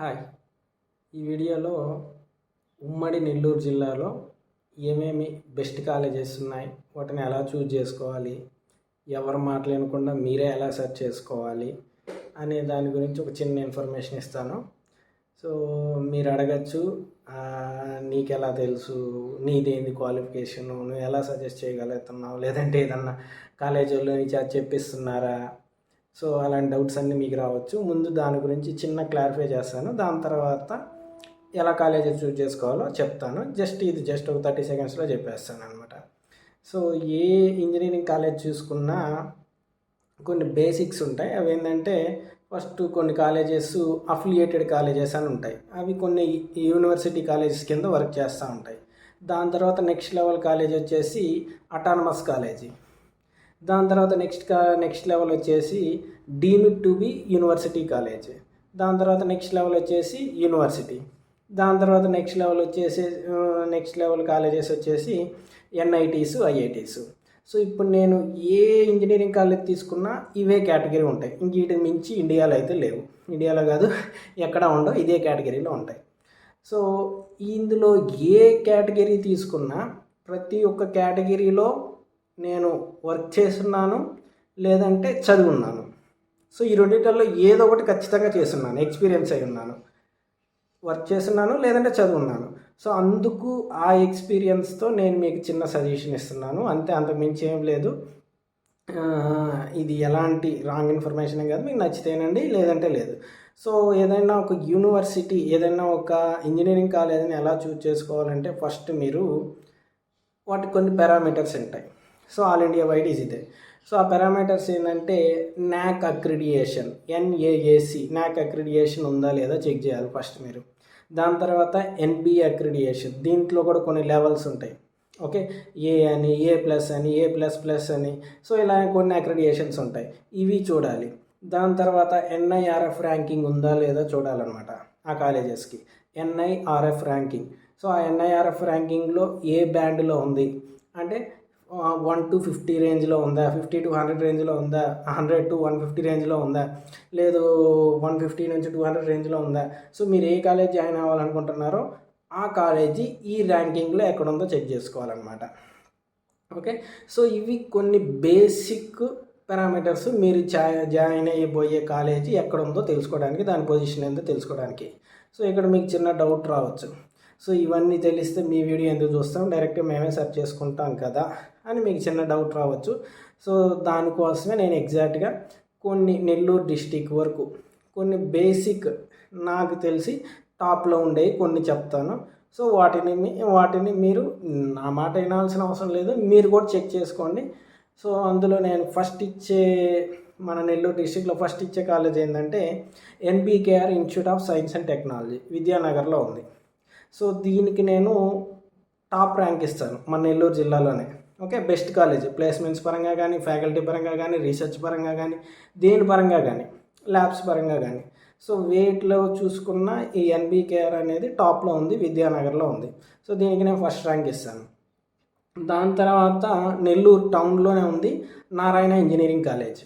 Hi. ఈ వీడియోలో ఉమ్మడి నెల్లూరు జిల్లాలో ఏమేమి బెస్ట్ కాలేజెస్ ఉన్నాయి వాటిని ఎలా చూజ్ చేసుకోవాలి ఎవరు మాట్లాడకుండా మీరే ఎలా సెర్చ్ చేసుకోవాలి అనే దాని గురించి ఒక చిన్న ఇన్ఫర్మేషన్ ఇస్తాను. సో మీరు అడగచ్చు నీకెలా నీకు ఎలా తెలుసు నీదేంది క్వాలిఫికేషన్ నువ్వు ఎలా సజెస్ట్ చేయగలుగుతున్నావు లేదంటే ఏదన్నా కాలేజీలో నుంచి అది చెప్పిస్తున్నారా సో అలాంటి డౌట్స్ అన్నీ మీకు రావచ్చు. ముందు దాని గురించి చిన్న క్లారిఫై చేస్తాను. దాని తర్వాత ఎలా కాలేజీ చూజ్ చేసుకోవాలో చెప్తాను. జస్ట్ ఇది జస్ట్ ఒక థర్టీ సెకండ్స్లో చెప్పేస్తాను అనమాట సో ఏ ఇంజనీరింగ్ కాలేజ్ చూసుకున్నా కొన్ని బేసిక్స్ ఉంటాయి. అవి ఏంటంటే ఫస్ట్ కొన్ని కాలేజెస్ అఫిలియేటెడ్ కాలేజెస్ అని ఉంటాయి. అవి కొన్ని యూనివర్సిటీ కాలేజెస్ కింద వర్క్ చేస్తూ ఉంటాయి. దాని తర్వాత నెక్స్ట్ లెవెల్ కాలేజ్ వచ్చేసి అటానమస్ కాలేజీ దాని తర్వాత నెక్స్ట్ కా నెక్స్ట్ లెవెల్ వచ్చేసి deemed to be university college. దాని తర్వాత నెక్స్ట్ లెవెల్ వచ్చేసి యూనివర్సిటీ. దాని తర్వాత నెక్స్ట్ లెవెల్ వచ్చేసి నెక్స్ట్ లెవెల్ కాలేజెస్ వచ్చేసి ఎన్ఐటీస్ ఐఐటీస్. సో ఇప్పుడు నేను ఏ ఇంజనీరింగ్ కాలేజ్ తీసుకున్నా ఇవే కేటగిరీ ఉంటాయి. ఇంకీటి మించి ఇండియాలో అయితే లేవు. ఇండియాలో కాదు ఎక్కడ ఉండవు ఇదే కేటగిరీలో ఉంటాయి. సో ఇందులో ఏ కేటగిరీ తీసుకున్నా ప్రతి ఒక్క కేటగిరీలో నేను వర్క్ చేస్తున్నాను లేదంటే చదువున్నాను. సో ఈ రెండింటిలో ఏదో ఒకటి ఖచ్చితంగా చేస్తున్నాను ఎక్స్పీరియన్స్ అయి ఉన్నాను. వర్క్ చేస్తున్నాను లేదంటే చదువున్నాను. సో అందుకు ఆ ఎక్స్పీరియన్స్తో నేను మీకు చిన్న సజెషన్ ఇస్తున్నాను. అంతే అంతకు మించి ఏం లేదు. ఇది ఎలాంటి రాంగ్ ఇన్ఫర్మేషన్ కాదు మీకు నచ్చితేనండి లేదంటే లేదు. సో ఏదైనా ఒక యూనివర్సిటీ ఏదైనా ఒక ఇంజనీరింగ్ కాలేజీని ఎలా చూజ్ చేసుకోవాలంటే ఫస్ట్ మీరు వాటికి కొన్ని పారామీటర్స్ ఉంటాయి. So all India wide is ఇదే. సో ఆ పారామీటర్స్ ఏంటంటే నాక్ అక్రిడియేషన్ ఎన్ఏఏసి నాక్ అక్రిడియేషన్ ఉందా లేదా చెక్ చేయాలి ఫస్ట్ మీరు. దాని తర్వాత ఎన్బి అక్రిడియేషన్ దీంట్లో కూడా కొన్ని లెవెల్స్ ఉంటాయి. ఓకే? ఏ అని ఏ ప్లస్ అని ఏ ప్లస్ ప్లస్ అని. సో ఇలా కొన్ని అక్రిడియేషన్స్ ఉంటాయి. ఇవి చూడాలి. దాని తర్వాత ఎన్ఐఆర్ఎఫ్ ర్యాంకింగ్ ఉందా లేదా చూడాలన్నమాట ఆ కాలేజెస్కి. NIRF ranking. సో ఆ ఎన్ఐఆర్ఎఫ్ ర్యాంకింగ్లో ఏ బ్యాండ్లో ఉంది? అంటే వన్ టు ఫిఫ్టీ రేంజ్లో ఉందా? ఫిఫ్టీ టు హండ్రెడ్ రేంజ్లో ఉందా? హండ్రెడ్ టు వన్ ఫిఫ్టీ రేంజ్లో ఉందా? లేదు వన్ ఫిఫ్టీ నుంచి టూ హండ్రెడ్ రేంజ్లో ఉందా? సో మీరు ఏ కాలేజ్ జాయిన్ అవ్వాలనుకుంటున్నారో ఆ కాలేజీ ఈ ర్యాంకింగ్లో ఎక్కడ ఉందో చెక్ చేసుకోవాలన్నమాట. ఓకే సో ఇవి కొన్ని బేసిక్ పారామీటర్స్ మీరు జా జాయిన్ అయిపోయే కాలేజీ ఎక్కడ ఉందో తెలుసుకోవడానికి దాని పొజిషన్ ఏందో తెలుసుకోవడానికి. సో ఇక్కడ మీకు చిన్న డౌట్ రావచ్చు. సో ఇవన్నీ తెలిస్తే మీ వీడియో ఎందుకు చూస్తాం? డైరెక్ట్గా మేమే సెర్చ్ చేసుకుంటాం కదా అని మీకు చిన్న డౌట్ రావచ్చు. సో దానికోసమే నేను ఎగ్జాక్ట్గా కొన్ని నెల్లూరు డిస్టిక్ వరకు కొన్ని బేసిక్ నాకు తెలిసి టాప్లో ఉండేవి కొన్ని చెప్తాను. సో వాటిని వాటిని మీరు నా మాట వినాల్సిన అవసరం లేదు. మీరు కూడా చెక్ చేసుకోండి. సో అందులో నేను ఫస్ట్ ఇచ్చే మన నెల్లూరు డిస్టిక్లో ఫస్ట్ ఇచ్చే కాలేజ్ ఏంటంటే NBKR institute of science and technology విద్యానగర్లో ఉంది. సో దీనికి నేను టాప్ ర్యాంక్ ఇస్తాను మన నెల్లూరు జిల్లాలోనే. Okay best college. ప్లేస్మెంట్స్ పరంగా కానీ ఫ్యాకల్టీ పరంగా కానీ రీసెర్చ్ పరంగా కానీ దేని పరంగా కానీ ల్యాబ్స్ పరంగా కానీ. సో వేట్లో చూసుకున్న ఈ ఎన్బీకేఆర్ అనేది టాప్లో ఉంది విద్యానగర్లో ఉంది. సో దీనికి నేను ఫస్ట్ ర్యాంక్ ఇస్తాను. దాని తర్వాత నెల్లూరు టౌన్లోనే ఉంది Narayana engineering college.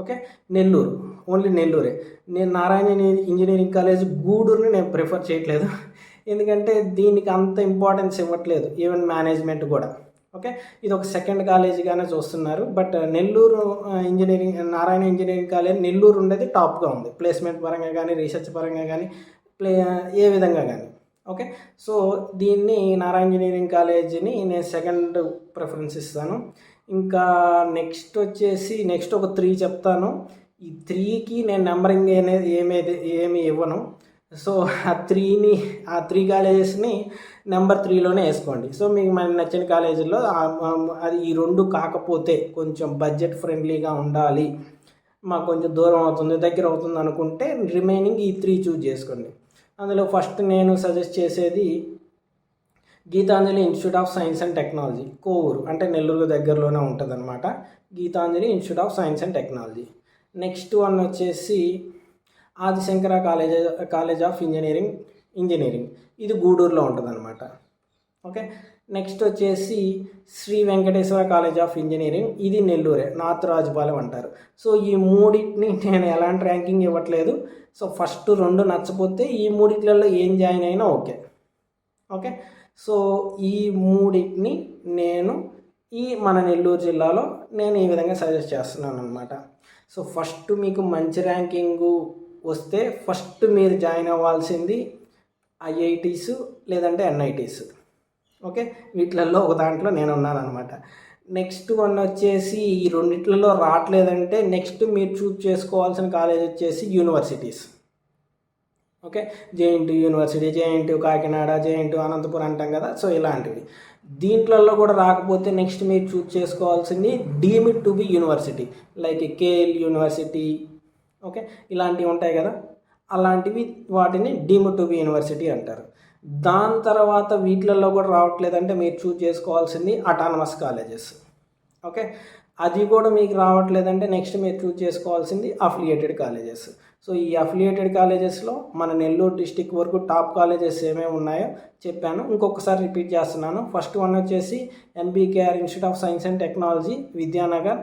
Okay Nellore. Only నెల్లూరే. నేను నారాయణ ఇంజనీరింగ్ కాలేజ్ గూడూరుని నేను ప్రిఫర్ చేయట్లేదు. ఎందుకంటే దీనికి అంత ఇంపార్టెన్స్ ఇవ్వట్లేదు ఈవెన్ మేనేజ్మెంట్ కూడా. ఓకే ఇది ఒక సెకండ్ కాలేజీగానే చూస్తున్నారు. But uh, Nellore uh, engineering uh, Narayana engineering college Nellore ఉండేది టాప్గా ఉంది. ప్లేస్మెంట్ పరంగా కానీ రీసెర్చ్ పరంగా కానీ ప్లే ఏ విధంగా కానీ ఓకే సో దీన్ని నారాయణ ఇంజనీరింగ్ కాలేజీని నేను సెకండ్ ప్రిఫరెన్స్ ఇస్తాను. ఇంకా నెక్స్ట్ వచ్చేసి నెక్స్ట్ ఒక త్రీ చెప్తాను. ఈ త్రీకి నేను నెంబరింగ్ అనేది ఏమేది ఏమి ఇవ్వను. సో ఆ త్రీని ఆ త్రీ కాలేజెస్ని నెంబర్ త్రీలోనే వేసుకోండి. సో మీకు మన నచ్చిన కాలేజీలో అది ఈ రెండు కాకపోతే కొంచెం బడ్జెట్ ఫ్రెండ్లీగా ఉండాలి. మాకు కొంచెం దూరం అవుతుంది దగ్గర అవుతుంది అనుకుంటే రిమైనింగ్ ఈ త్రీ చూజ్ చేసుకోండి. అందులో ఫస్ట్ నేను సజెస్ట్ చేసేది Gitanjali institute of science and technology Kovur. అంటే నెల్లూరు దగ్గరలోనే ఉంటుంది అనమాట Gitanjali institute of science and technology. Next one వచ్చేసి Adishankara college college of engineering engineering. ఇది గూడూరులో ఉంటుంది అనమాట ఓకే? నెక్స్ట్ వచ్చేసి Shri Venkateswara college of engineering. ఇది నెల్లూరే నార్త్ రాజుపాలెం అంటారు. సో ఈ మూడింటిని నేను ఎలాంటి ర్యాంకింగ్ ఇవ్వట్లేదు. సో ఫస్ట్ రెండు నచ్చపోతే ఈ మూడిట్లలో ఏం జాయిన్ అయినా ఓకే. ఓకే? సో ఈ మూడింటిని నేను ఈ మన నెల్లూరు జిల్లాలో నేను ఈ విధంగా సజెస్ట్ చేస్తున్నాను అనమాట సో ఫస్ట్ మీకు మంచి ర్యాంకింగ్ వస్తే ఫస్ట్ మీరు జాయిన్ అవ్వాల్సింది ఐఐటీస్ లేదంటే ఎన్ఐటీస్. ఓకే? వీటిలలో ఒక దాంట్లో నేను ఉన్నాను అనమాట నెక్స్ట్ వన్ వచ్చేసి ఈ రెండిట్లలో రావట్లేదంటే నెక్స్ట్ మీరు చూస్ చేసుకోవాల్సిన కాలేజ్ వచ్చేసి universities. Okay? JNT university JNT Kakinada JNT Anantapur అంటాం కదా? సో ఇలాంటివి. దీంట్లలో కూడా రాకపోతే నెక్స్ట్ మీరు చూస్ చేసుకోవాల్సింది deemed to be university. Like KL university okay? ఇలాంటివి ఉంటాయి కదా? అలాంటివి వాటిని డీమిడ్ టు బి యూనివర్సిటీ అంటారు. దాని తర్వాత వీటిలలో కూడా రావట్లేదంటే మీరు చూజ్ చేసుకోవాల్సింది అటానమస్ కాలేజెస్ ఓకే? అది కూడా మీకు రావట్లేదంటే నెక్స్ట్ మీరు చూజ్ చేసుకోవాల్సింది అఫిలియేటెడ్ కాలేజెస్ సో ఈ అఫిలియేటెడ్ కాలేజెస్లో మన నెల్లూరు డిస్టిక్ వరకు టాప్ కాలేజెస్ ఏమేమి ఉన్నాయో చెప్పాను. ఇంకొకసారి రిపీట్ చేస్తున్నాను. ఫస్ట్ వన్ వచ్చేసి NBKR institute of science and technology Vidyanagar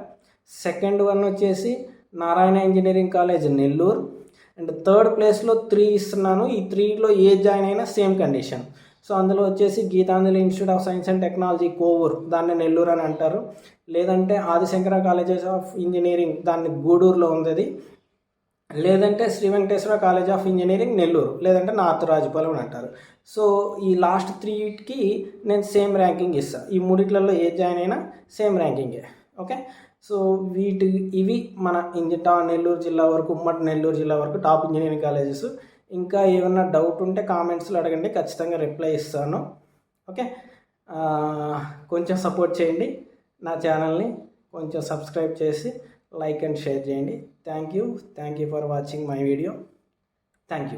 second one వచ్చేసి Narayana engineering college Nellore. And third ప్లేస్లో త్రీ ఇస్తున్నాను. ఈ త్రీలో ఏ జాయిన్ అయినా సేమ్ కండిషన్. సో అందులో వచ్చేసి Gitanjali institute of science and technology Kovur దాన్ని నెల్లూరు అని అంటారు. లేదంటే ఆదిశంకర కాలేజెస్ ఆఫ్ ఇంజనీరింగ్ దాన్ని గూడూరులో ఉంది అది లేదంటే Shri Venkateswara college of engineering Nellore లేదంటే నార్త్ రాజుపాలెం అని అంటారు. సో ఈ లాస్ట్ త్రీకి నేను సేమ్ ర్యాంకింగ్ ఇస్తాను ఈ మూడిట్లలో ఏ జాయిన్ అయినా సేమ్ ర్యాంకింగే. ఓకే? సో వీటి ఇవి మన ఇంజిటా నెల్లూరు జిల్లా వరకు ఉమ్మడి నెల్లూరు జిల్లా వరకు టాప్ ఇంజనీరింగ్ కాలేజెస్. ఇంకా ఏమన్నా డౌట్ ఉంటే కామెంట్స్లో అడగండి ఖచ్చితంగా రిప్లై ఇస్తాను. ఓకే? కొంచెం సపోర్ట్ చేయండి నా ఛానల్ని కొంచెం సబ్స్క్రైబ్ చేసి లైక్ అండ్ షేర్ చేయండి. Thank you. Thank you for watching my video. Thank you.